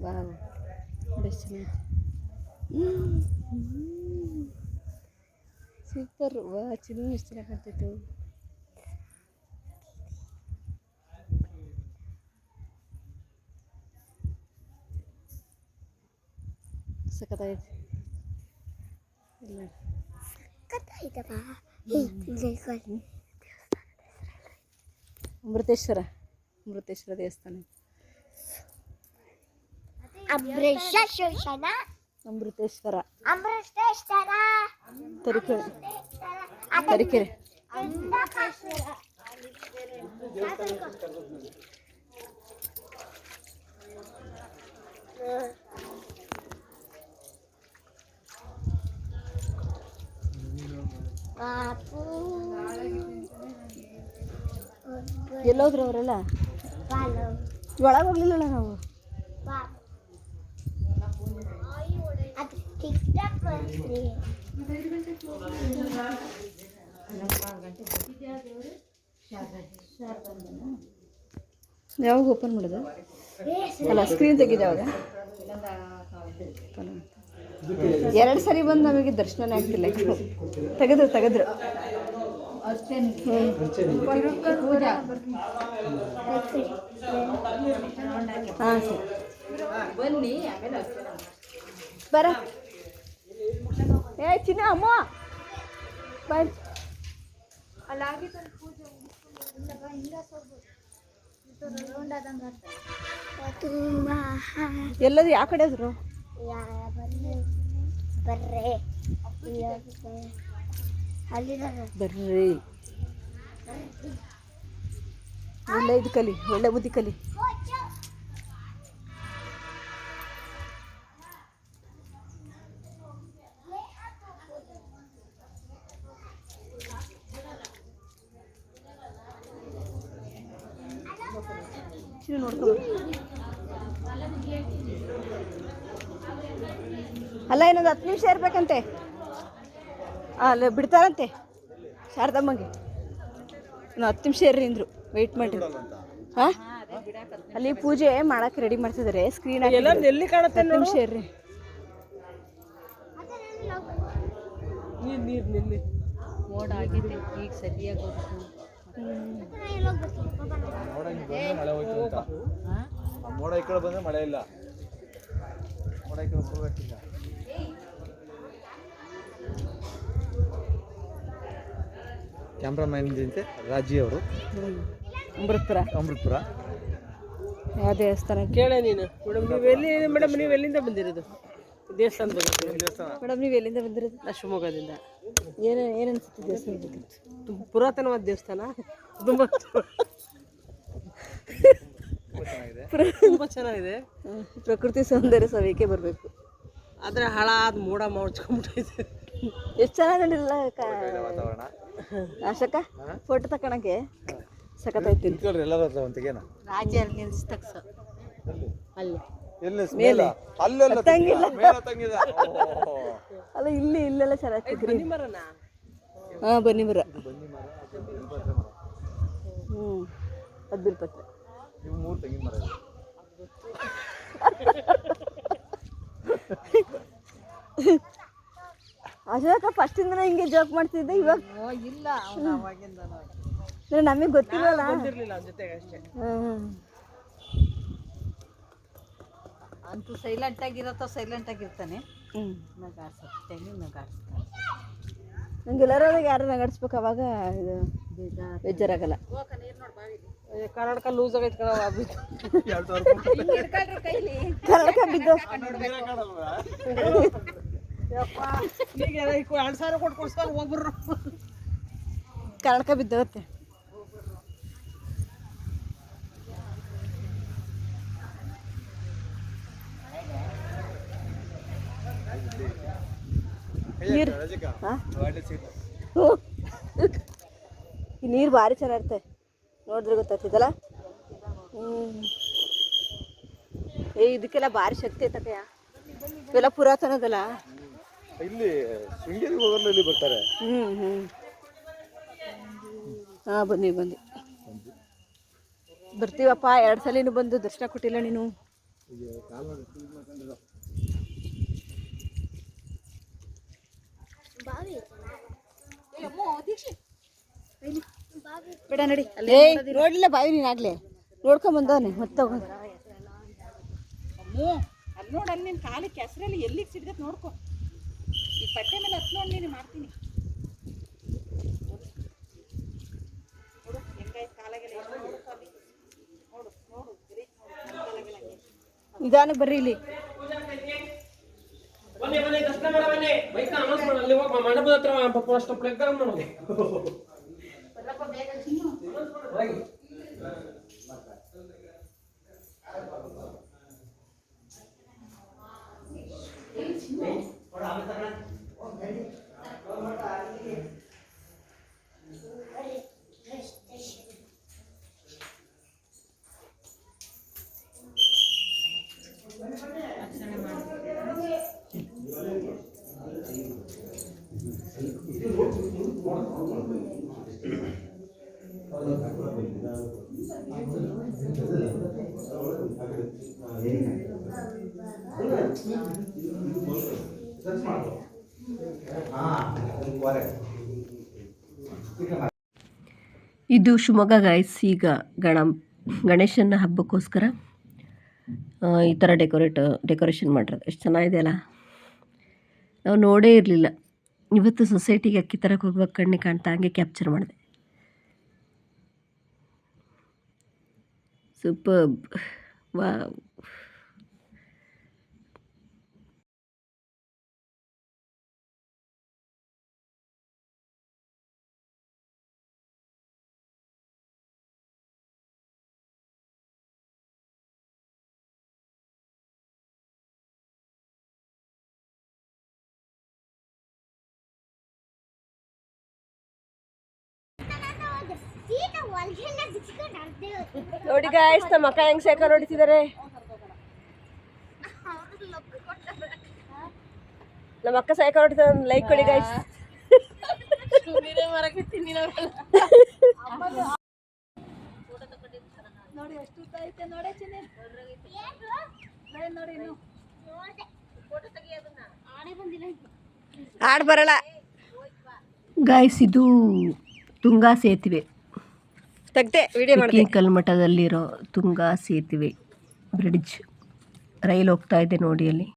Wow ನೋಡಿ ಎಷ್ಟು ಚೆನ್ನಾಗಿದೆ ಸೂಪರ್ ವಾ ಚಿನ್ನು ಎಷ್ಟು ಚೆನ್ನಾಗಿ ಕಾಣ್ತಿತ್ತು ಸಖತ್ತಾಗೈತೆ ಇಲ್ಲ ಕತ್ತಾಯ್ತಪ್ಪ ಅಮೃತೇಶ್ವರ ಅಮೃತೇಶ್ವರ ದೇವಸ್ಥಾನ ಶೋಷಣ ಅಮೃತೇಶ್ವರ. ಅಮೃತೇಶ್ವರ. ತರೀಕೆರೆ. ತರೀಕೆರೆ. ಎಲ್ಲೋದ್ರು ಅವರೆಲ್ಲ ಒಳಗೆ ಹೋಗ್ಲಿಲ್ಲ ನಾವು? ಯಾವಾಗ ಓಪನ್ ಮಾಡೋದು ಅಲ್ಲ ಸ್ಕ್ರೀನ್ ತೆಗೆದ ಯಾವಾಗ ಎರಡು ಸರಿ ಬಂದು ನಮಗೆ ದರ್ಶನ ಆಗ್ತಿಲ್ಲ ತೆಗೆದ್ರು ತೆಗೆದ್ರು ಹಾಂ ಸರಿ ಬನ್ನಿ ಬರ ಏ ಚಿನ್ನ ಅಮ್ಮ. ತುಂಬಾ ಎಲ್ಲದು ಯಾವ ಕಡೆ ಅದ್ರು ಬರ್ರೆ. ಬರ್ರಿ. ಒಳ್ಳೆ ಇದು ಕಲಿ ಒಳ್ಳೆ ಬುದ್ಧಿ ಕಲಿ. ಅಲ್ಲ ಇನ್ನೊಂದು ಹತ್ತು ನಿಮಿಷ ಇರ್ಬೇಕಂತೆ. ಆ, ಅಲ್ಲ ಬಿಡ್ತಾರಂತೆ ಶಾರದಮ್ಮಂಗೆ. ಇನ್ನು ಹತ್ತು ನಿಮಿಷ ಇರ್ರಿ ಅಂದ್ರು. ವೆಯ್ಟ್ ಮಾಡ್ರಿ. ಹಾಂ? ಅಲ್ಲಿ ಪೂಜೆ ಮಾಡಕ್ಕೆ ರೆಡಿ ಮಾಡ್ತಿದ್ದಾರೆ ಸ್ಕ್ರೀನ್ ಎಲ್ಲಿ ಕಾಣುತ್ತೆ ಹತ್ತು ನಿಮಿಷ ಇರ್ರಿ. ಮೋಡ ಆಗಿದೆ. ಈಗ ಸರಿಯಾಗಿ ಮಳೆ ಹೋಯ್ತು ಅಂತ ಆ ಮೋಡ ಈ ಕಡೆ ಬಂದ್ರೆ ಮಳೆ ಇಲ್ಲ ಮೋಡ ಈ ಕಡೆ ಹೋಗಕ್ಕಿಲ್ಲ ಕ್ಯಾಮ್ರಾಮ್ಯಾನ್ ಜೊತೆ ರಾಜಿ ಅವರು ಅಮೃತಪುರ ಅಮೃತಪುರ ಯಾವ ದೇವಸ್ಥಾನ ಕೇಳ ನೀನು. ಮೇಡಮ್ ನೀವು ಎಲ್ಲಿ ಮೇಡಮ್ ನೀವು ಎಲ್ಲಿಂದ ಬಂದಿರೋದು? ದೇವಸ್ಥಾನದ ದೇವಸ್ಥಾನ ಮೇಡಮ್ ನೀವು ಎಲ್ಲಿಂದ ಬಂದಿರೋದು? ನಾ ಶಿವಮೊಗ್ಗದಿಂದ. ಏನು ಏನು ಅನ್ಸುತ್ತೆ ದೇವಸ್ಥಾನ ಬಗ್ಗೆ? ಪುರಾತನವಾದ ದೇವಸ್ಥಾನ. ತುಂಬ ಚೆನ್ನಾಗಿದೆ ತುಂಬ ಚೆನ್ನಾಗಿದೆ. ಪ್ರಕೃತಿ ಸೌಂದರ್ಯ ಸವಿಕೆ ಬರಬೇಕು. ಆದರೆ ಹಳಾದ ಮೋಡ ಮುಚ್ಕೊಂಡ್ಬಿಟ್ಟೈತೆ ಎಷ್ಟು ಚೆನ್ನಾಗಿಲ್ಲ ವಾತಾವರಣ. ಅಶೋಕ ಫೋಟೋ ತಕೊಳಕ್ಕೆ ಸಖತ್ತಾಯ್ತು. ಎಲ್ಲರೂ ರಾಜ್ಯ ಅಲ್ಲಿ ನಿಲ್ಸಿ ತಗ್ಸ. ಅಲ್ಲಿ. ಎಲ್ಲಿ ಮೇಲೆ. ಅಲ್ಲೆಲ್ಲ ಹತ್ತಂಗಿಲ್ಲ. ಮೇಲೆ ತಂಗಿದ? ಅಲ್ಲ ಇಲ್ಲಿ ಇಲ್ಲೆಲ್ಲ ಚೆನ್ನಾಗಿ ಬನ್ನಿ ಮರನ ಹಾಂ ಬನ್ನಿ ಮರ. ಹ್ಞೂ ಅದು ಬಿಲ್ಪತ್ರೆ ಇವು ಮೂರು ತೆಂಗಿನ ಮರ ಇದೆ. ಅಶೋಕ ಫಸ್ಟಿಂದನೇ ಹಿಂಗೆ ಜೋಕ್ ಮಾಡ್ತಿದ್ದೆ ಇವಾಗ ಇಲ್ಲ ನಮಗೆ ಗೊತ್ತಿರಲ್ಲ ಜೊತೆಗೆ ಅಷ್ಟೇ ಹ್ಮ್. ಅಂತೂ ಸೈಲೆಂಟ್ ಆಗಿರತ್ತ ಸೈಲೆಂಟ್ ಆಗಿರ್ತಾನೆ. ಇರ್ತಾನೆ ನಗಾಡ್ಸ ತೆಂಗಿನ ನಗಾಡ್ಸ್ತಾನೆ ನಂಗೆ ಎಲ್ಲರೂ ಯಾರು ನಗಾಡ್ಸ್ಬೇಕು ಅವಾಗ ಇದು ಬೇಜಾರಾಗಲ್ಲ. ಏ, ಕರ್ನಾಟಕ ಲೂಸ್ ಆಗೈತೆ ಕಣ ಆಗ್ಬಿಟ್ಟು. ಕನ್ನಡಕ ಬಿದ್ದು. ಯಪ್ಪ ಈಗ ಎರಡು ಸಾವಿರ ಕೊಟ್ಟು ಕೊಡ್ಸ್ಕೊಂಡು ಒಬ್ಬರು ಕನ್ನಡಕ ಬಿದ್ದೋಗುತ್ತೆ. ನೀರು. ಈ ನೀರು ಭಾರಿ ಚೆನ್ನಾಗಿರುತ್ತೆ. ನೋಡಿದ್ರೆ ಗೊತ್ತಾಗ್ತಿದ್ದಲ್ಲ ಏ ಇದಕ್ಕೆಲ್ಲ ಭಾರಿ ಶಕ್ತಿ ಐತತೆಯ ಇವೆಲ್ಲ ಪುರಾತನದಲ್ಲ? ಇಲ್ಲಿ ಶೃಂಗೇರಿ ಹೋಗೋರಲ್ಲಿ ಬರ್ತಾರೆ. ಹ್ಞೂ ಹ್ಞೂ ಹಾಂ ಬನ್ನಿ ಬನ್ನಿ. ಬರ್ತೀವಪ್ಪ? ಎರಡು ಸಲಿನೂ ಬಂದು ದರ್ಶನ ಕೊಟ್ಟಿಲ್ಲ ನೀನು? ಬೇಡ ನಡಿ. ಅಲ್ಲೇ ನೋಡಿಲ್ಲ ಬಾವಿ ನೀನು ಆಗ್ಲೇ. ನೋಡ್ಕೊಂಡ್ ಬಂದವನೆ ಮತ್ತೆ ಅಲ್ಲಿ ನೋಡು ಅಲ್ಲಿ ನಿನ್ನ ಕಾಲಿಗೆ ಕೆಸರಲ್ಲಿ ಎಲ್ಲಿಗೆ ಸಿಡ್ದತ್ ನೋಡ್ಕೊ. ಈ ಪಟ್ಟೆ ಮೇಲೆ ಹತ್ತು ನೋಡಿ ನೀನು ಮಾಡ್ತೀನಿ. ನೋಡು ಹೆಂಗಾಯ್ತು ಕಾಲಾಗೆಲ್ಲ ನೋಡು ನೋಡು. ನಿಧಾನಕ್ಕೆ ಬರ್ರಿ ಇಲ್ಲಿ. ಬನ್ನಿ ಬನ್ನಿ ದರ್ಶನ ಮಾಡ ಬೈಕ್ ಅನೌನ್ಸ್ ಮಾಡಿ ಅಲ್ಲಿ ಹೋಗಿ ಮಂಡಪದ ಹತ್ರ ಅಷ್ಟು ಪ್ಲಗ್ ಮಾಡೋದು. ಇದು ಶಿವಮೊಗ್ಗ ಗಾಯ್ಸ್ ಈಗ ಗಣ, ಗಣೇಶನ ಹಬ್ಬಕ್ಕೋಸ್ಕರ ಈ ಥರ ಡೆಕೋರೇಟ್ ಡೆಕೋರೇಷನ್ ಮಾಡಿರೋದು ಎಷ್ಟು ಚೆನ್ನಾಗಿದೆ ಅಲ್ಲ ನಾವು ನೋಡೇ ಇರಲಿಲ್ಲ. ಇವತ್ತು ಸೊಸೈಟಿಗೆ ಅಕ್ಕಿ ತರಕ್ಕೆ ಹೋಗುವಾಗ ಕಣ್ಣಿಗೆ ಕಾಣ್ತಾ ಹಂಗೆ ಕ್ಯಾಪ್ಚರ್ ಮಾಡಿದೆ. ಸೂಪರ್ ವಾ ನೋಡಿ ಗಾಯ್ಸ್ ನಮ್ಮ ಅಕ್ಕ ಹೆಂಗ್ ಸೈಕಲ್ ಹೊಡಿತಿದಾರೆ ನಮ್ಮ ಅಕ್ಕ ಸೈಕಲ್ ಹೊಡಿತಾರೆ ಲೈಕ್ ಕೊಡಿ ಗಾಯ್ಸ್ ಆಡ್ ಬರಲ್ಲ. ಗಾಯ್ಸ್ ಇದು ತುಂಗಾ ಸೇತುವೆ. ತೆಗ್ದೆ ವಿಡಿಯೋ ಕಲ್ಮಠದಲ್ಲಿರೋ ತುಂಗಾ ಸೇತುವೆ ಬ್ರಿಡ್ಜ್ ರೈಲ್ ಹೋಗ್ತಾ ಇದೆ ನೋಡಿ ಅಲ್ಲಿ.